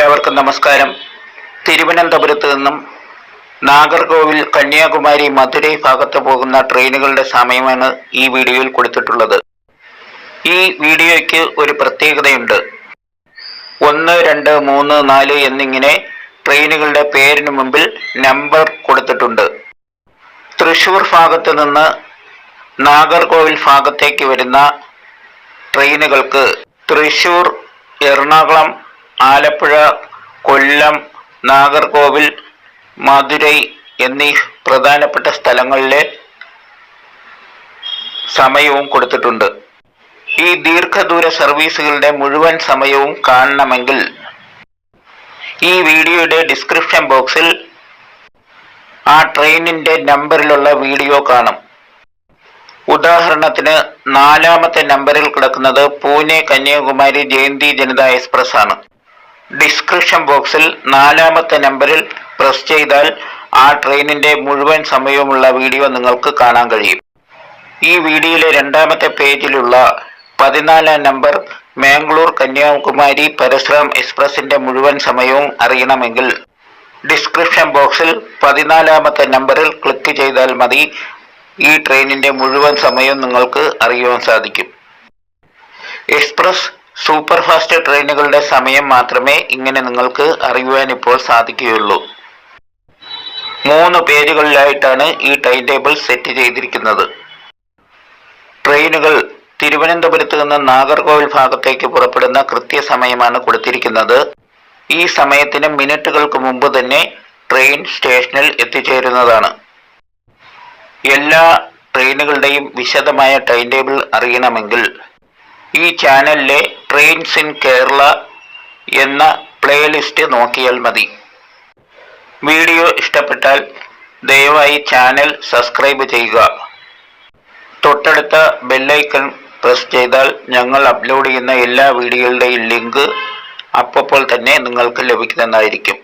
എല്ലാവർക്കും നമസ്കാരം. തിരുവനന്തപുരത്ത് നിന്നും നാഗർകോവിൽ കന്യാകുമാരി മധുരൈ ഭാഗത്ത് പോകുന്ന ട്രെയിനുകളുടെ സമയമാണ് ഈ വീഡിയോയിൽ കൊടുത്തിട്ടുള്ളത്. ഈ വീഡിയോയ്ക്ക് ഒരു പ്രത്യേകതയുണ്ട്. ഒന്ന് രണ്ട് മൂന്ന് നാല് എന്നിങ്ങനെ ട്രെയിനുകളുടെ പേരിന് മുമ്പിൽ നമ്പർ കൊടുത്തിട്ടുണ്ട്. തൃശൂർ ഭാഗത്ത് നിന്ന് നാഗർകോവിൽ ഭാഗത്തേക്ക് വരുന്ന ട്രെയിനുകൾക്ക് തൃശൂർ എറണാകുളം ആലപ്പുഴ കൊല്ലം നാഗർകോവിൽ മധുരൈ എന്നീ പ്രധാനപ്പെട്ട സ്ഥലങ്ങളിലെ സമയവും കൊടുത്തിട്ടുണ്ട്. ഈ ദീർഘദൂര സർവീസുകളുടെ മുഴുവൻ സമയവും കാണണമെങ്കിൽ ഈ വീഡിയോയുടെ ഡിസ്ക്രിപ്ഷൻ ബോക്സിൽ ആ ട്രെയിനിന്റെ നമ്പറിലുള്ള വീഡിയോ കാണും. ഉദാഹരണത്തിന് നാലാമത്തെ നമ്പറിൽ കിടക്കുന്നത് പൂനെ കന്യാകുമാരി ജയന്തി ജനത എക്സ്പ്രസ് ആണ് ഡിസ്ക്രിപ്ഷൻ ബോക്സിൽ നാലാമത്തെ നമ്പറിൽ പ്രസ് ചെയ്താൽ ആ ട്രെയിനിന്റെ മുഴുവൻ സമയവുമുള്ള വീഡിയോ നിങ്ങൾക്ക് കാണാൻ കഴിയും. ഈ വീഡിയോയിലെ രണ്ടാമത്തെ പേജിലുള്ള പതിനാലാം നമ്പർ മാംഗ്ലൂർ കന്യാകുമാരി പരശുറാം എക്സ്പ്രസിന്റെ മുഴുവൻ സമയവും അറിയണമെങ്കിൽ ഡിസ്ക്രിപ്ഷൻ ബോക്സിൽ പതിനാലാമത്തെ നമ്പറിൽ ക്ലിക്ക് ചെയ്താൽ മതി. ഈ ട്രെയിനിന്റെ മുഴുവൻ സമയവും നിങ്ങൾക്ക് അറിയുവാൻ സാധിക്കും. എക്സ്പ്രസ് സൂപ്പർ ഫാസ്റ്റ് ട്രെയിനുകളുടെ സമയം മാത്രമേ ഇങ്ങനെ നിങ്ങൾക്ക് അറിയുവാൻ ഇപ്പോൾ സാധിക്കുകയുള്ളൂ. മൂന്ന് പേജുകളിലായിട്ടാണ് ഈ ടൈം ടേബിൾ സെറ്റ് ചെയ്തിരിക്കുന്നത്. ട്രെയിനുകൾ തിരുവനന്തപുരത്ത് നിന്ന് നാഗർകോവിൽ ഭാഗത്തേക്ക് പുറപ്പെടുന്ന കൃത്യസമയമാണ് കൊടുത്തിരിക്കുന്നത്. ഈ സമയത്തിന് മിനിറ്റുകൾക്ക് മുമ്പ് തന്നെ ട്രെയിൻ സ്റ്റേഷനിൽ എത്തിച്ചേരുന്നതാണ്. എല്ലാ ട്രെയിനുകളുടെയും വിശദമായ ടൈം ടേബിൾ അറിയണമെങ്കിൽ ഈ ചാനലിലെ ട്രെയിൻസ് ഇൻ കേരള എന്ന പ്ലേലിസ്റ്റ് നോക്കിയാൽ മതി. വീഡിയോ ഇഷ്ടപ്പെട്ടാൽ ദയവായി ചാനൽ സബ്സ്ക്രൈബ് ചെയ്യുക. തൊട്ടടുത്ത ബെല്ലൈക്കൺ പ്രസ് ചെയ്താൽ ഞങ്ങൾ അപ്ലോഡ് ചെയ്യുന്ന എല്ലാ വീഡിയോകളുടെയും ലിങ്ക് അപ്പോൾ തന്നെ നിങ്ങൾക്ക് ലഭിക്കുന്നതായിരിക്കും.